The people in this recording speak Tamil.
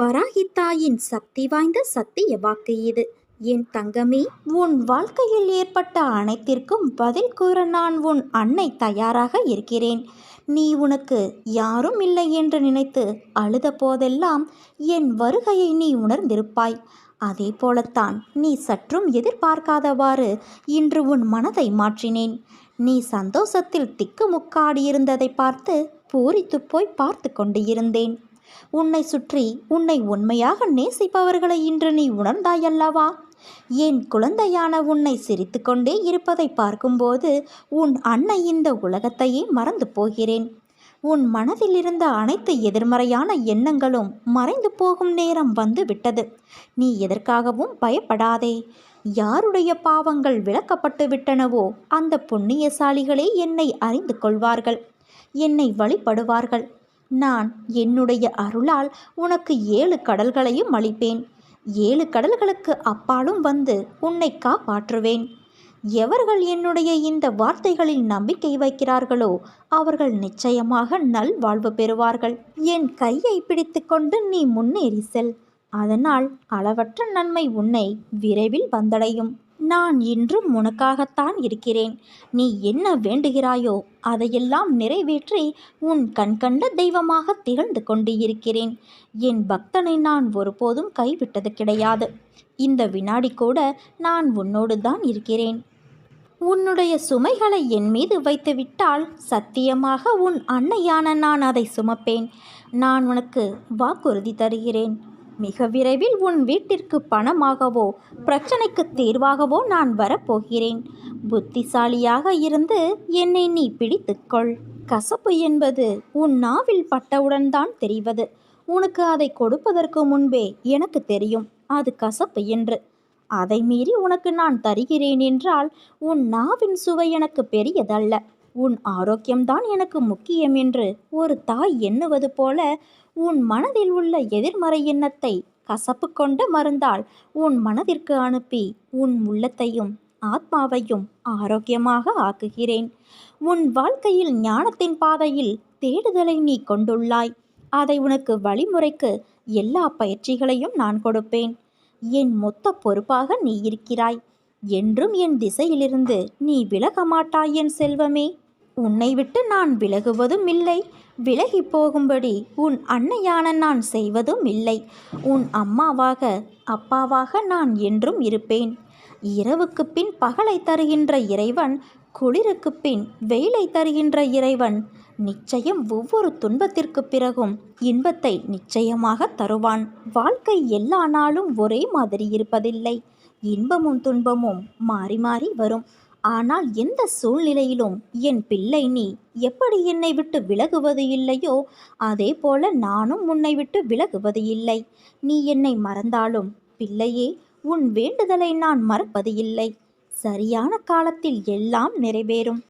வராகித்தாயின் சக்தி வாய்ந்த சத்திய வாக்கு இது. என் தங்கமே உன் வாழ்க்கையில் ஏற்பட்ட அனைத்திற்கும் பதில் கூற நான் உன் அன்னை தயாராக இருக்கிறேன். நீ உனக்கு யாரும் இல்லை என்று நினைத்து அழுத போதெல்லாம் என் வருகையை நீ உணர்ந்திருப்பாய். அதே போலத்தான் நீ சற்றும் எதிர்பார்க்காதவாறு இன்று உன் மனதை மாற்றினேன். நீ சந்தோஷத்தில் திக்குமுக்காடியிருந்ததை பார்த்து பூரித்து போய் பார்த்து கொண்டு இருந்தேன் உன்னை சுற்றி உன்னை உண்மையாக நேசிப்பவர்களை இன்று நீ உணர்ந்தாயல்லவா? என் குழந்தையான உன்னை சிரித்துக்கொண்டே இருப்பதை பார்க்கும்போது உன் அன்னை இந்த உலகத்தையே மறந்து போகிறேன். உன் மனதில் இருந்த அனைத்து எதிர்மறையான எண்ணங்களும் மறைந்து போகும் நேரம் வந்து விட்டது நீ எதற்காகவும் பயப்படாதே. யாருடைய பாவங்கள் விளக்கப்பட்டு விட்டனவோ அந்த புண்ணியசாலிகளே என்னை அறிந்து கொள்வார்கள். என்னை வழிபடுவார்கள். நான் என்னுடைய அருளால் உனக்கு ஏழு கடல்களையும் அளிப்பேன். ஏழு கடல்களுக்கு அப்பாலும் வந்து உன்னை காப்பாற்றுவேன். எவர்கள் என்னுடைய இந்த வார்த்தைகளில் நம்பிக்கை வைக்கிறார்களோ அவர்கள் நிச்சயமாக நல் வாழ்வு பெறுவார்கள். என் கையை பிடித்துக்கொண்டு நீ முன்னேறி செல். அதனால் அளவற்ற நன்மை உன்னை விரைவில் வந்தடையும். நான் இன்றும் உனக்காகத்தான் இருக்கிறேன். நீ என்ன வேண்டுகிறாயோ அதையெல்லாம் நிறைவேற்றி உன் கண்கண்ட தெய்வமாக திகழ்ந்து கொண்டு இருக்கிறேன் என் பக்தனை நான் ஒருபோதும் கைவிட்டது கிடையாது. இந்த வினாடி கூட நான் உன்னோடு தான் இருக்கிறேன். உன்னுடைய சுமைகளை என் மீது வைத்துவிட்டால் சத்தியமாக உன் அன்னையான நான் அதை சுமப்பேன். நான் உனக்கு வாக்குறுதி தருகிறேன். மிக விரைவில் உன் வீட்டிற்கு பணமாகவோ பிரச்சனைக்கு தீர்வாகவோ நான் வரப்போகிறேன். புத்திசாலியாக இருந்து என்னை நீ பிடித்துக்கொள். கசப்பு என்பது உன் நாவில் பட்டவுடன் தான் தெரிவது. உனக்கு அதை கொடுப்பதற்கு முன்பே எனக்கு தெரியும் அது கசப்பு என்று. அதை மீறி உனக்கு நான் தருகிறேன் என்றால் உன் நாவின் சுவை எனக்கு பெரியதல்ல. உன் ஆரோக்கியம்தான் எனக்கு முக்கியம் என்று ஒரு தாய் எண்ணுவது போல உன் மனதில் உள்ள எதிர்மறை எண்ணத்தை கசப்பு கொண்ட மருந்தால் உன் மனதிற்கு அனுப்பி உன் உள்ளத்தையும் ஆத்மாவையும் ஆரோக்கியமாக ஆக்குகிறேன். உன் வாழ்க்கையில் ஞானத்தின் பாதையில் தேடுதலை நீ கொண்டுள்ளாய். அதை உனக்கு வழிமுறைக்கு எல்லா பயிற்சிகளையும் நான் கொடுப்பேன். என் மொத்த பொறுப்பாக நீ இருக்கிறாய். என்றும் என் திசையிலிருந்து நீ விலக மாட்டாய் என் செல்வமே. உன்னை விட்டு நான் விலகுவதும் இல்லை. விலகி போகும்படி உன் அன்னையான நான் செய்வதும் இல்லை. உன் அம்மாவாக அப்பாவாக நான் என்றும் இருப்பேன். இரவுக்கு பின் பகலை தருகின்ற இறைவன் குளிருக்கு பின் வெயிலை தருகின்ற இறைவன் நிச்சயம் ஒவ்வொரு துன்பத்திற்கு பிறகும் இன்பத்தை நிச்சயமாக தருவான். வாழ்க்கை எல்லா நாளும் ஒரே மாதிரி இருப்பதில்லை. இன்பமும் துன்பமும் மாறி மாறி வரும். ஆனால் எந்த சூழ்நிலையிலும் என் பிள்ளை நீ எப்படி என்னை விட்டு விலகுவது இல்லையோ அதே போல நானும் உன்னை விட்டு விலகுவது இல்லை. நீ என்னை மறந்தாலும் பிள்ளையே உன் வேண்டுதலை நான் மறப்பது இல்லை. சரியான காலத்தில் எல்லாம் நிறைவேறும்.